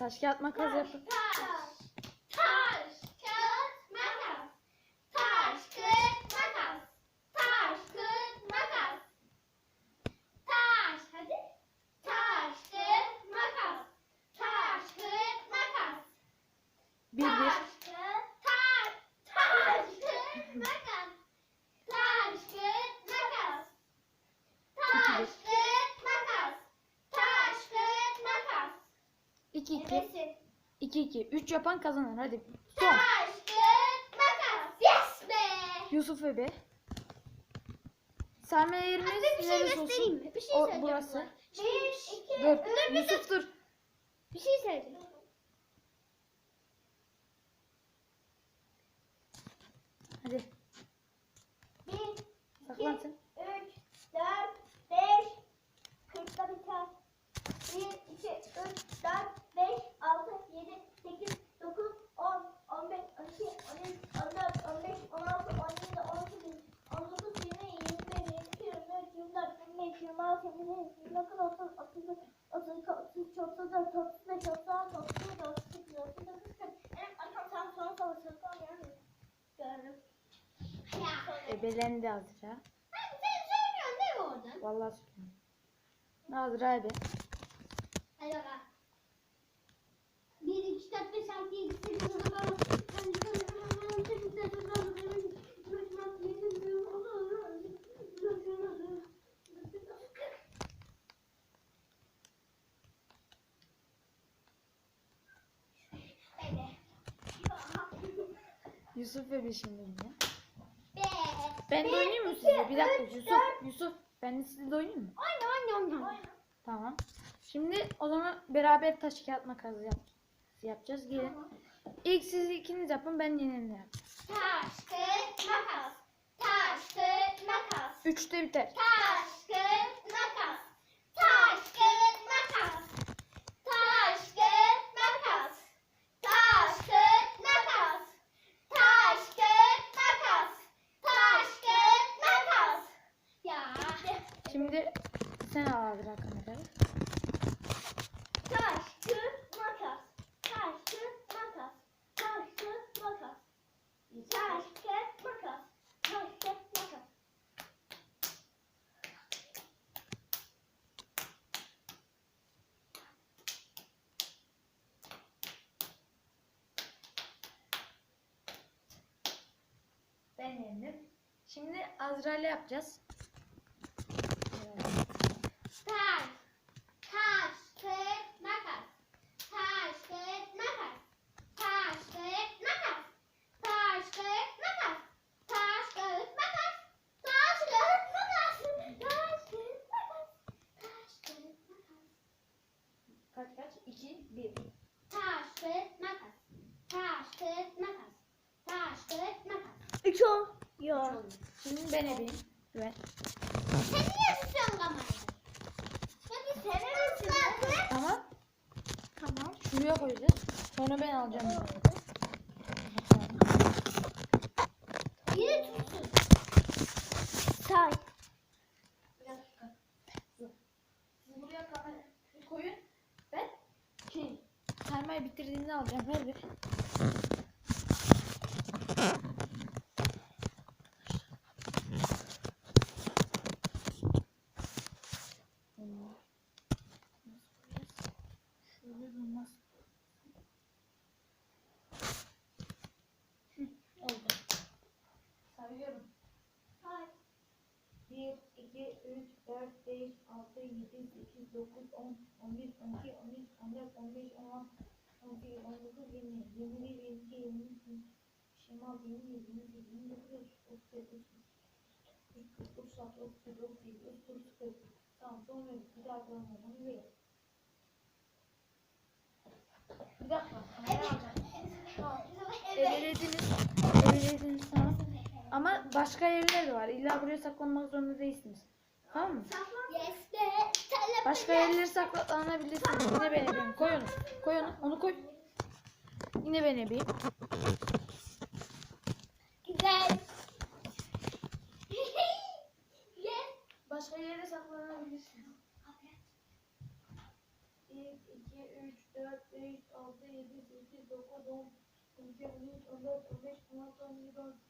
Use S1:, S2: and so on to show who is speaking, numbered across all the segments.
S1: Taş kağıt makas yapın. 2 2. 3 yapan kazanır. Hadi. Son.
S2: Taş, kağıt, makas. Yes be.
S1: Yusuf Ebe. Sermaye yerimiz
S2: Abi bir şey
S1: neresi
S2: göstereyim mi? Bir şey
S1: O, burası. sana.
S2: Bir, şey iki,
S1: Dur.
S2: Dur, bir,
S1: Yusuf dur.
S2: bir şey söyleyeceğim.
S1: Hadi.
S2: Bir, saklan sen. yirmi dört, yirmi beş, yirmi altı, yirmi yedi, yirmi dokuz, otuz, otuz bir, otuz iki, otuz üç, otuz dört, otuz beş, otuz altı, otuz yedi, otuz sekiz, otuz dokuz, kırk. Benim arkam sen sonra sonra yani. Gördüm.
S1: Ebelendi Azra.
S2: Sen sen söylüyorsun değil mi oradan?
S1: Vallahi söylüyorum. Azra Ebe.
S2: Hadi bakalım. 1, 2, 4, 5, 6, 7, 8, 9, 10,
S1: Yusuf Ebe şimdi yine.
S2: Be.
S1: Ben de oynayayım mı
S2: iki,
S1: sizle? Bir dakika Yusuf. Yusuf. Ben de sizle oynayayım mı?
S2: Oyna oyna oyna.
S1: Tamam. Şimdi o zaman beraber taş kağıt makas yap yapacağız. Gelin. İlk siz ikiniz yapın ben yenini yapacağım.
S2: Taş, kağıt, makas. Taş, kağıt, makas.
S1: Üçte biter.
S2: Taş, kağıt, makas. Taş, kağıt, makas. Taş, kağıt, makas. Taş, kağıt, makas. Taş, kağıt, makas. Taş, kağıt, makas. Ya.
S1: Şimdi sen al Azra kamerayı.
S2: Taş, kağıt, makas. Taş, kağıt, makas. Taş, kağıt, makas. Taş, kağıt, makas. Taş, kağıt, makas.
S1: Ben yendim. Şimdi Azra ile yapacağız.
S2: Taş, taş, kağıt, makas. Taş, kağıt, makas. Taş, kağıt, makas. Taş, kağıt, makas. Taş, kağıt, makas. Taş, kağıt, makas. Taş, kağıt, makas. Taş, kağıt, makas.
S1: Kaç kaç? 2, 1.
S2: Taş, kağıt, makas. Taş, kağıt, makas. Taş, kağıt, makas.
S1: Üç ol. Yok. Şimdi ben edeyim. Evet.
S2: Sen niye tutuyorsun kamerayı? Ya bir sevemesin.
S1: Tamam.
S2: Tamam.
S1: Şuraya koyacağız. Sonra ben alacağım.
S2: Yine tutsun. Say.
S1: Bir dakika. Siz buraya kamera koyun. Ben şey saymayı bitirdiğinde alacağım. Ver bir. Sayıyorum.
S2: Say.
S1: 1, 2, 3, 4, 5, 6, 7, 8, 9, 10, 11, 12, 13, 14, 15, 16, 18, 19, 20, 21, 22, 23, 26, 27, 28, 29, 30, 31, 32, 33, 34, 35, 36, 37, 38, 39, 40. Tamam sonra bir daha kalmadan ver. Bir dakika. kamera alacağım. Tamam. Evelediniz. Evelediniz tamam. Ama başka yerler var. İlla buraya saklanmak zorunda değilsiniz. Tamam mı? Başka yerlere saklanabilirsiniz. Yine ben ebeyim. Koy onu. Koy onu. Onu koy. Yine ben ebeyim.
S2: Güzel.
S1: Başka yere saklanabilirsiniz. 1, 2, 3, 4, 5,
S3: 6, 7, 8,
S1: 9, 10,
S4: 12,
S5: 13,
S1: 14,
S5: 15, 16,
S1: 17,
S5: 18,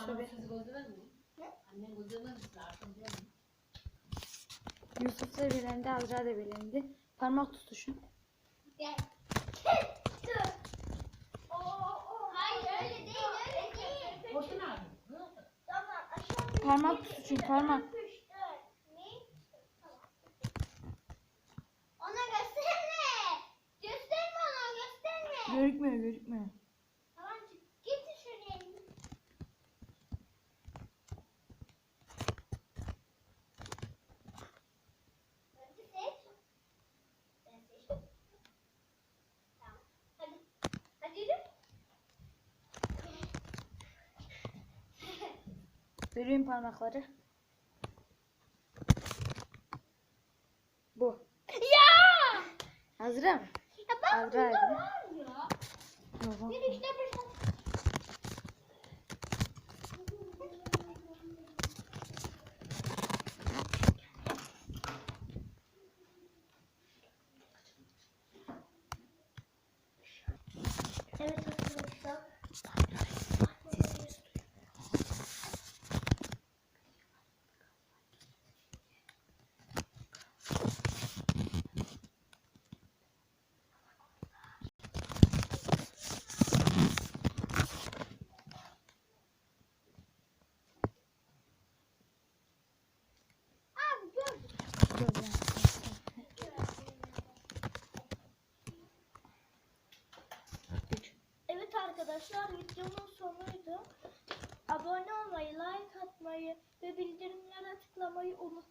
S5: Gözlemez mi? Annen gözlemez misin?
S1: Yusuf da bilendi, Azra da bilendi. Parmak tutuşun.
S4: Gel. Dur. Oo, Hayır öyle değil öyle değil.
S5: Boşun abi. Ne oldu?
S4: Tamam aşağı bir-
S1: Parmak tutuşun, parmak.
S4: üç, dört, ne? Tamam. Ona gösterme. Gösterme ona gösterme.
S1: Görükmüyor, görükmüyor.
S4: Tamam getir şuraya elini. Önce seç. Ben seçtim. Tamam. Hadi. Hadi yürü.
S1: Göreyim parmakları. Bu.
S4: Ya!
S1: Azra mı?
S4: Ya bak
S1: Azra
S4: burada var ya.
S1: Yok.
S4: Bir işte bir şey. Evet arkadaşlar. Abi gördüm.
S1: Gördüm. Üç.
S4: Evet arkadaşlar videonun sonuydu. Abone